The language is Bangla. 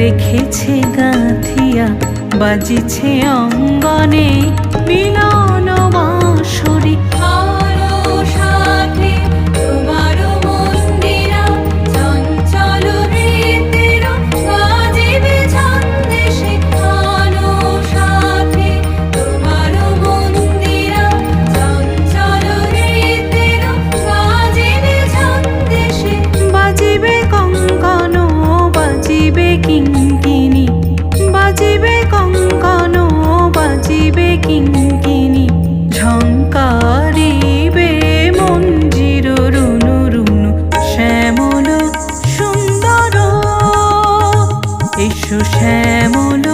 রেখেছে গাঁথিয়া বাজিছে অঙ্গনে মিলন। কিঙ্কিনি বাজিবে কঙ্কন বাজিবে কিঙ্কিনি ঝঙ্কারিবে মঞ্জির রুনু রুনু শ্যামল সুন্দর। এসো শ্যামল